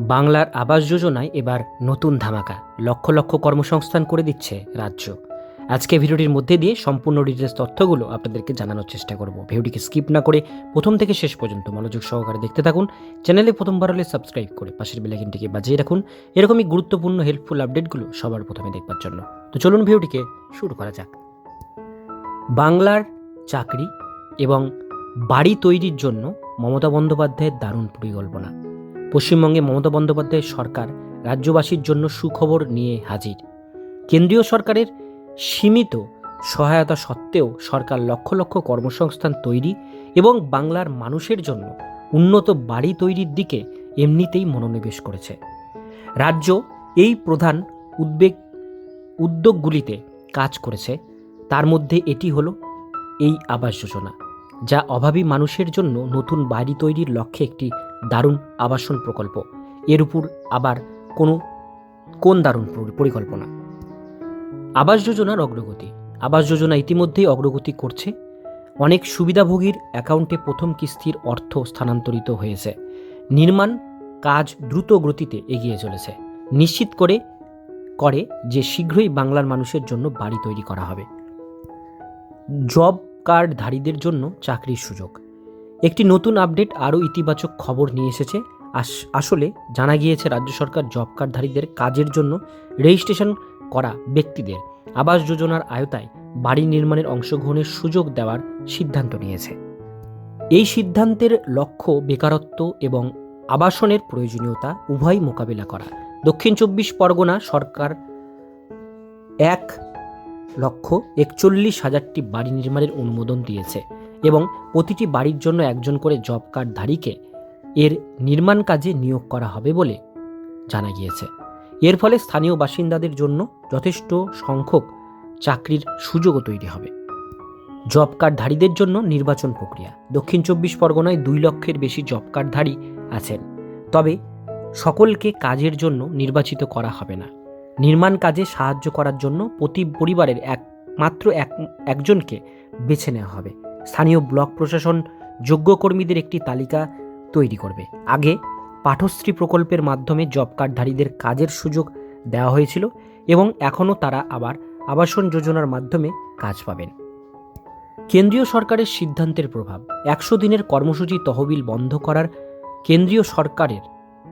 বাংলার আবাস যোজনায় এবার নতুন ধামাকা, লক্ষ লক্ষ কর্মসংস্থান করে দিচ্ছে রাজ্য। আজকে ভিডিওটির মধ্যে দিয়ে সম্পূর্ণ ডিটেলস তথ্যগুলো আপনাদেরকে জানানোর চেষ্টা করব। ভিডিওটিকে স্কিপ না করে প্রথম থেকে শেষ পর্যন্ত মনোযোগ সহকারে দেখতে থাকুন। চ্যানেলে প্রথমবার হলে সাবস্ক্রাইব করে পাশের বেলাইকিনটিকে বাজিয়ে রাখুন। এরকমই গুরুত্বপূর্ণ হেল্পফুল আপডেটগুলো সবার প্রথমে দেখবার জন্য। তো চলুন ভিডিওটিকে শুরু করা যাক। বাংলার চাকরি এবং বাড়ি তৈরির জন্য মমতা বন্দ্যোপাধ্যায়ের দারুণ পরিকল্পনা। পশ্চিমবঙ্গে মমতা বন্দ্যোপাধ্যায়ের সরকার রাজ্যবাসীর জন্য সুখবর নিয়ে হাজির। কেন্দ্রীয় সরকারের সীমিত সহায়তা সত্ত্বেও সরকার লক্ষ লক্ষ কর্মসংস্থান তৈরি এবং বাংলার মানুষের জন্য উন্নত বাড়ি তৈরির দিকে এমনিতেই মনোনিবেশ করেছে। রাজ্য এই প্রধান উদ্বেগ, উদ্যোগগুলিতে কাজ করেছে। তার মধ্যে এটি হলো এই আবাস যোজনা, যা অভাবী মানুষের জন্য নতুন বাড়ি তৈরির লক্ষ্যে একটি দারুণ আবাসন প্রকল্প। এর উপর আবার কোনো, কোন দারুণ পরিকল্পনা? আবাস যোজনার অগ্রগতি। আবাস যোজনা ইতিমধ্যেই অগ্রগতি করছে। অনেক সুবিধাভোগীর অ্যাকাউন্টে প্রথম কিস্তির অর্থ স্থানান্তরিত হয়েছে। নির্মাণ কাজ দ্রুত গতিতে এগিয়ে চলেছে। নিশ্চিত করে করে যে শীঘ্রই বাংলার মানুষের জন্য বাড়ি তৈরি করা হবে। জব কার্ডধারীদের জন্য চাকরির সুযোগ। একটি নতুন আপডেট আরও ইতিবাচক খবর নিয়ে এসেছে। আস- আসলে জানা গিয়েছে রাজ্য সরকার জব কার্ডধারীদের কাজের জন্য রেজিস্ট্রেশন করা ব্যক্তিদের আবাস যোজনার আয়তায় বাড়ি নির্মাণের অংশগ্রহণের সুযোগ দেওয়ার সিদ্ধান্ত নিয়েছে। এই সিদ্ধান্তের লক্ষ্য বেকারত্ব এবং আবাসনের প্রয়োজনীয়তা উভয় মোকাবিলা করা। দক্ষিণ চব্বিশ পরগনা সরকার এক লক্ষ একচল্লিশ হাজারটি বাড়ি নির্মাণের অনুমোদন দিয়েছে। এবং প্রতিটি বাড়ির জন্য একজন করে জব কার্ডধারীকে এর নির্মাণ কাজে নিয়োগ করা হবে বলে জানা গিয়েছে। এর ফলে স্থানীয় বাসিন্দাদের জন্য যথেষ্ট সংখ্যক চাকরির সুযোগও তৈরি হবে। জব কার্ডধারীদের জন্য নির্বাচন প্রক্রিয়া। দক্ষিণ চব্বিশ পরগনায় দুই লক্ষের বেশি জব কার্ডধারী আছেন। তবে সকলকে কাজের জন্য নির্বাচিত করা হবে না। নির্মাণ কাজে সাহায্য করার জন্য প্রতি পরিবারের এক, মাত্র এক, একজনকে বেছে নেওয়া হবে। স্থানীয় ব্লক প্রশাসন যোগ্য কর্মীদের একটি তালিকা তৈরি করবে। আগে পাঠশ্রী প্রকল্পের মাধ্যমে জব কার্ডধারীদের কাজের সুযোগ দেওয়া হয়েছিল এবং এখনও তারা আবার আবাসন যোজনার মাধ্যমে কাজ পাবেন। কেন্দ্রীয় সরকারের সিদ্ধান্তের প্রভাব। একশো দিনের কর্মসূচি তহবিল বন্ধ করার কেন্দ্রীয় সরকারের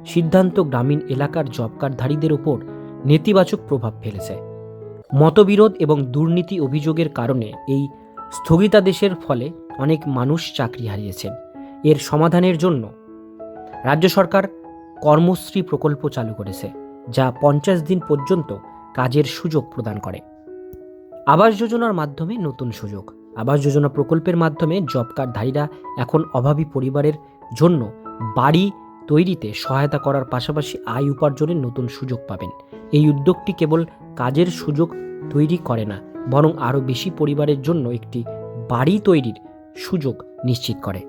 সিদ্ধান্ত গ্রামীণ এলাকার জব কার্ডধারীদের উপর নেতিবাচক প্রভাব ফেলেছে। মতবিরোধ এবং দুর্নীতি অভিযোগের কারণে এই স্থগিতাদেশের ফলে অনেক মানুষ চাকরি হারিয়েছেন। এর সমাধানের জন্য রাজ্য সরকার কর্মশ্রী প্রকল্প চালু করেছে, যা পঞ্চাশ দিন পর্যন্ত কাজের সুযোগ প্রদান করে। আবাস যোজনার মাধ্যমে নতুন সুযোগ। আবাস যোজনা প্রকল্পের মাধ্যমে জব কার্ডধারীরা এখন অভাবী পরিবারের জন্য বাড়ি তৈরিতে সহায়তা করার পাশাপাশি আয় উপার্জনের নতুন সুযোগ পাবেন। এই উদ্যোগটি কেবল কাজের সুযোগ তৈরি করে না, বরং আরও বেশি পরিবারের জন্য একটি বাড়ি তৈরির সুযোগ নিশ্চিত করে।